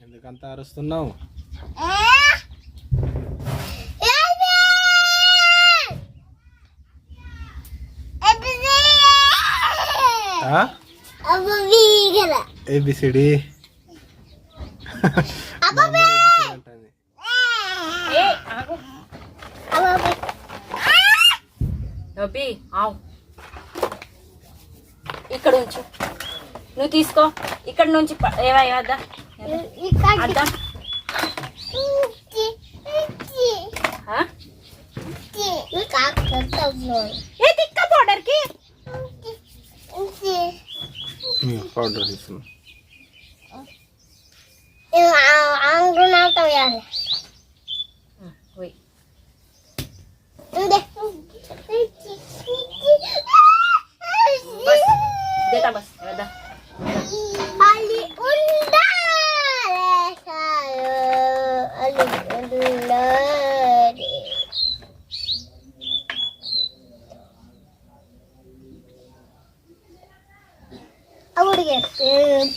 ఎందుకంత అరుస్తున్నావు ఏబిసిడి నొప్పి ఆవు ఇక్కడ ఉంచు నువ్వు తీసుకో ఇక్కడ నుంచి ప- ఏవా అద్దా అద్దా ఆ? ఏ తిక్క పౌడర్ కి పౌడర్ తీసుకున్నా దేతా bus ఏవద్దా Ali unda Ali unda awudige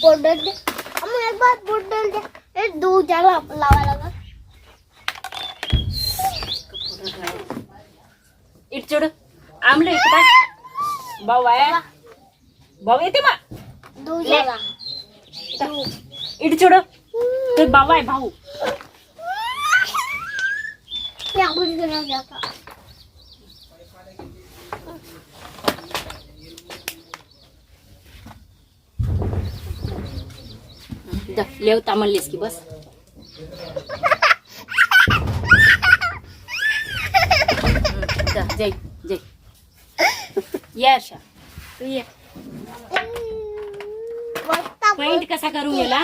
powder de हम एक बार powder de ये दो जगह लावा लगा ఇటు చూడు ఆమ్లో ఇక్కడ బావా బావ అయితే మా दो जगह ఇటు చూడు ते బావా బావు क्या कुछ करना चाहता दा लेव तामल्लीस की बस दा जय जय ये अर्षा तू ये बस्ता पॉइंट कसा करून याला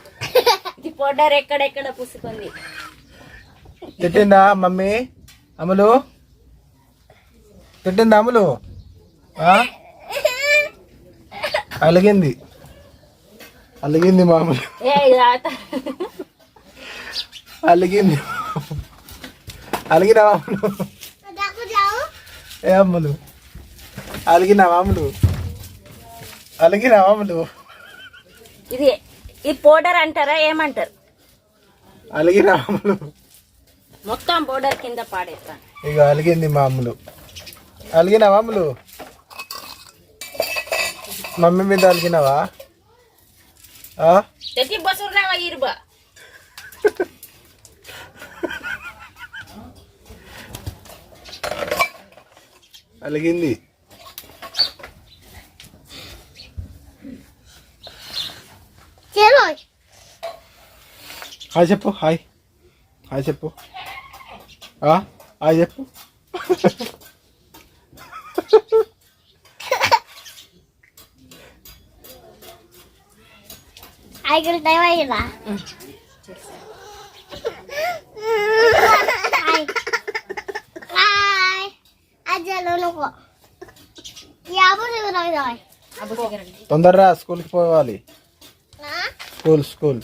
పౌడర్ ఎక్కడెక్కడ పుసుకుంది? తిట్టిందా మమ్మీ? అమలు? తిట్టిందా అమలు? అలిగింది. అలిగింది మామూలు అలిగింది. అలిగినా మామూలు ఏ అమ్మలు అలిగినా మామూలు అలిగినా మామూలు ఇది ఈ పౌడర్ అంటారా? ఏమంటారు? మొత్తం పౌడర్ కింద పాడేస్తాను ఇక అలిగింది మామూలు. అలిగిన మామూలు. మమ్మీ మీద అలిగినావా? ఆ? తెచ్చి బస్సు రావా ఇరుబా. అలిగింది. హాయ్ చెప్పు హాయ్. హాయ్ చెప్పు. హాయ్ చెప్పు. ఐగులు దయవయ్యరా తొందరరా స్కూల్కి పోవాలి. School school.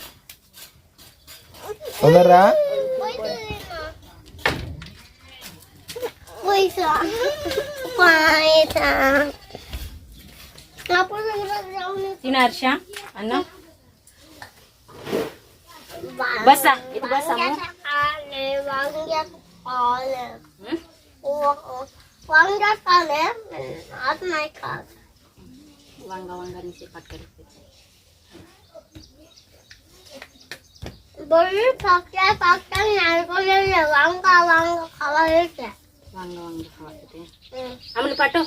Saudara. Dinar Syam, Anna. Basah, itu basahmu. Wangga sekali, hmm? wangga sekali, at my car. Wangga wangga ini sifat kerupuk. బొల్లి పక్క పక్క నడుకోలేదు వంగ వంగ కలర్ వంగ వంగ అమలు పట్టు?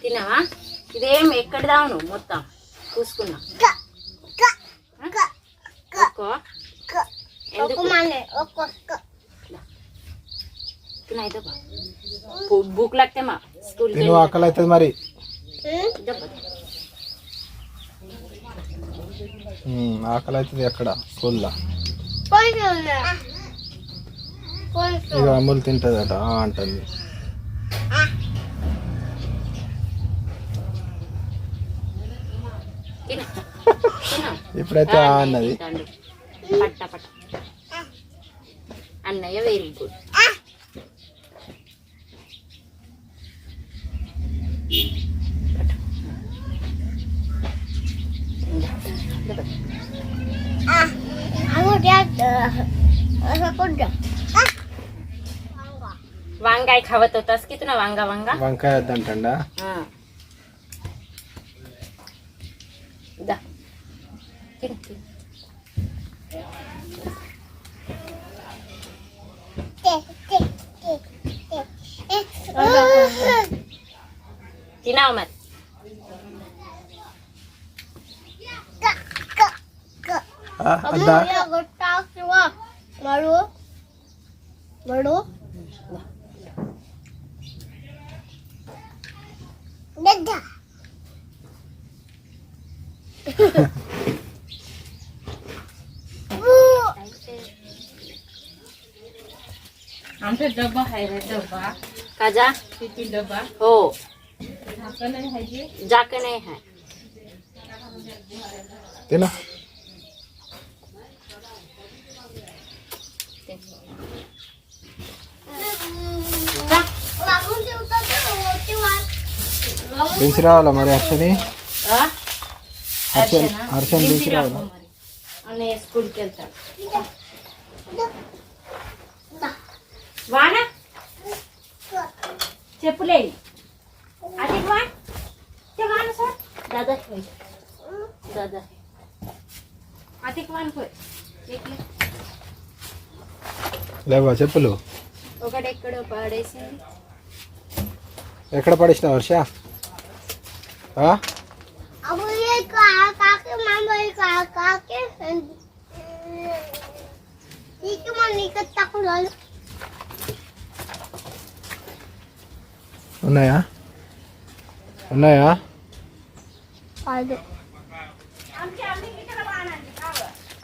తిన్నావా ఇదేం ఎక్కడ దావును మొత్తం చూసుకున్నా బుక్ లాక్తే మా స్కూల్ ఆకలి అవుతుంది మరి ఆకలి అవుతుంది ఎక్కడ? స్కూల్లో ఇక అమ్ములు తింటుందట అంటుంది. ఇప్పుడైతే అన్నది. అన్నయ్య very good Ah. Wangga ya khawatir tas kita na wangga wangga. Wangga dan tanda. Dah. Tidak. Tidak. Tidak. Tidak. Tidak. Tidak. Tidak. Tidak. Tidak. Tidak. Tidak. Tidak. વાહ મારો डब्बा દાદા आमचा है हो. झाकण नाही आहे? झाकण పిలిచి రావాలా మరి హర్షని? హర్షన్ హర్షన్? రావాలా స్కూల్కి వెళ్తాను వాన? ఎక్కడ అది ఎక్కడ పడేసిన వర్ష Ha? Aku boleh kakak, kaki, mama kakak, ke cuma ni ketak lalu. Mana ya? Mana ya? Aduh.